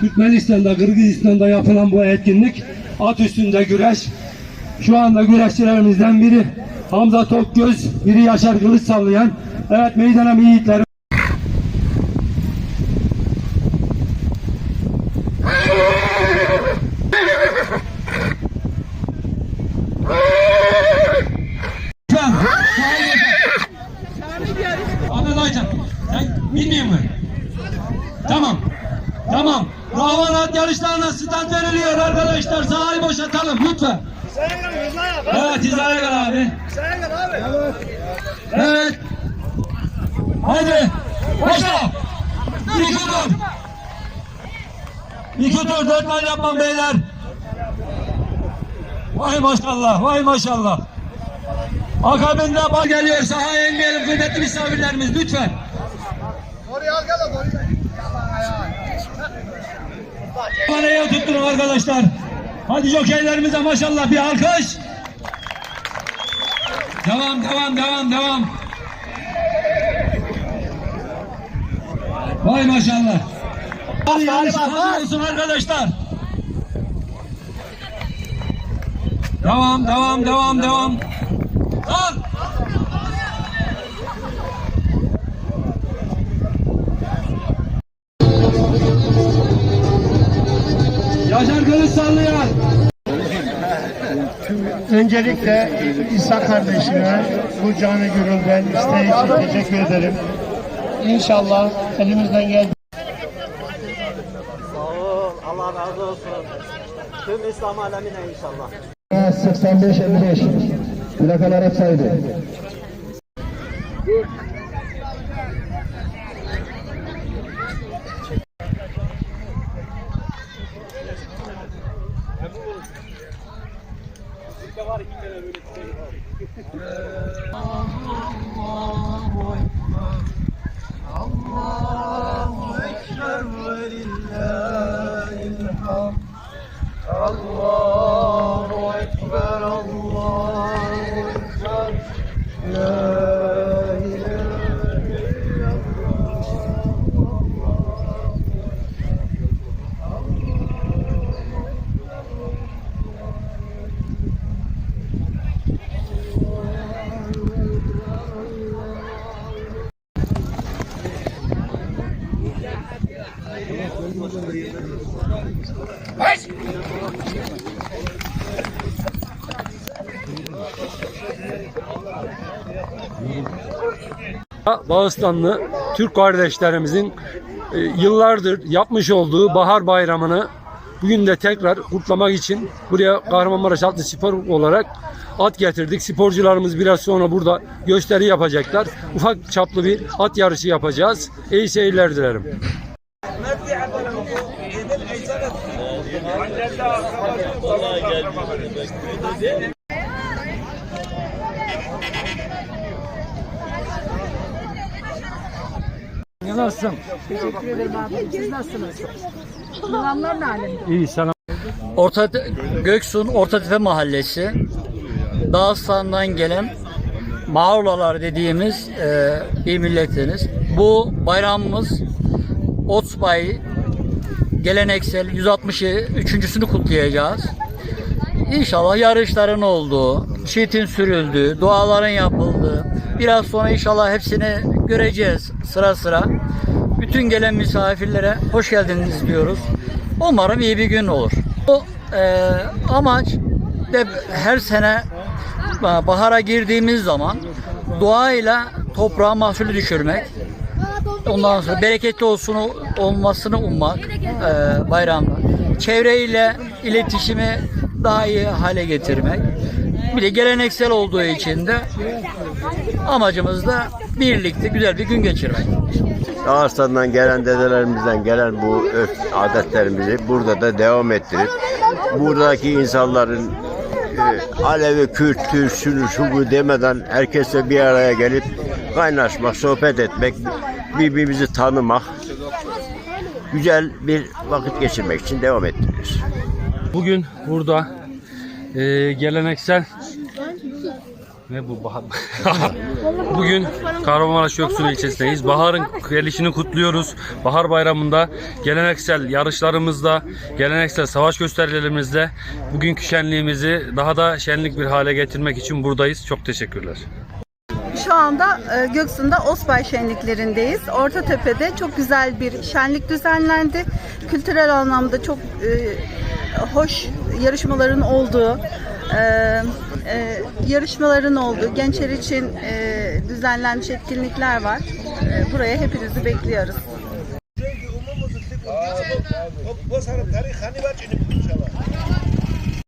Türkmenistan'da, Kırgızistan'da yapılan bu etkinlik at üstünde güreş. Şu anda güreşçilerimizden biri Hamza Tokgöz, biri Yaşar Kılıç sallayan. Evet meydana yiğitlerim. Tamam. Tamam. Ravan at yarışlarına stand veriliyor arkadaşlar. Sahayı boşaltalım lütfen. Evet hizaya gel abi. Evet. Hadi. Başla. İki tur. İki tur dört mal yapmam beyler. Vay maşallah. Vay maşallah. Akabinde bak geliyor. Sahaya inmeyelim kıymetli misafirlerimiz lütfen. Parayı tutturun arkadaşlar. Hadi jokeylerimize maşallah bir alkış. Devam devam devam devam. Vay maşallah. Hadi yarış olsun arkadaşlar. Devam devam devam devam. Al. Yaşar Kılıç sallayan. Öncelikle İsa kardeşime bu canı gönülden isteği için teşekkür ederim. İnşallah elimizden geldiği Sağ ol. Allah razı olsun. Tüm İslam alemine inşallah. 85-55 plakalar hep saydı. Allahu Ekber Allahu Ekber ve lillahi'l hamd Allah Bağıstanlı Türk kardeşlerimizin e, yıllardır yapmış olduğu bahar bayramını bugün de tekrar kutlamak için buraya Kahramanmaraş Altı Spor olarak at getirdik. Sporcularımız biraz sonra burada gösteri yapacaklar. Ufak çaplı bir at yarışı yapacağız. İyi seyirler dilerim. Nasılsın? Teşekkür ederim abi. Siz nasılsınız? Yılanlar ne alemde? İyi sana. Orta Göksun Ortatepe Mahallesi Dağıstan'dan gelen Mağrulalar dediğimiz e, bir milletiniz. Bu bayramımız Otsbay geleneksel 163.sünü kutlayacağız. İnşallah yarışların olduğu, şiitin sürüldüğü, duaların yapıldığı, biraz sonra inşallah hepsini göreceğiz sıra sıra. Bütün gelen misafirlere hoş geldiniz diyoruz. Umarım iyi bir gün olur. Bu e, amaç de her sene e, bahara girdiğimiz zaman doğayla toprağa mahsulü düşürmek. Ondan sonra bereketli olsun olmasını ummak e, bayramda. Çevreyle iletişimi daha iyi hale getirmek. Bir de geleneksel olduğu için de amacımız da birlikte güzel bir gün geçirmek. Dağıstan'dan gelen dedelerimizden gelen bu adetlerimizi burada da devam ettirip buradaki insanların e, Alevi, Kürt, Türk, şunu şu bu demeden herkesle bir araya gelip kaynaşmak, sohbet etmek, birbirimizi tanımak, güzel bir vakit geçirmek için devam ettiriyoruz. Bugün burada e, geleneksel Ne bu bahar? Bugün Kahramanmaraş Göksu'nun ilçesindeyiz. Baharın gelişini kutluyoruz. Bahar bayramında geleneksel yarışlarımızda, geleneksel savaş gösterilerimizde bugünkü şenliğimizi daha da şenlik bir hale getirmek için buradayız. Çok teşekkürler. Şu anda e, Göksu'nda Osbay şenliklerindeyiz. Ortatepe'de çok güzel bir şenlik düzenlendi. Kültürel anlamda çok e, hoş yarışmaların olduğu, e, e, yarışmaların olduğu, gençler için e, düzenlenmiş etkinlikler var. E, buraya hepinizi bekliyoruz.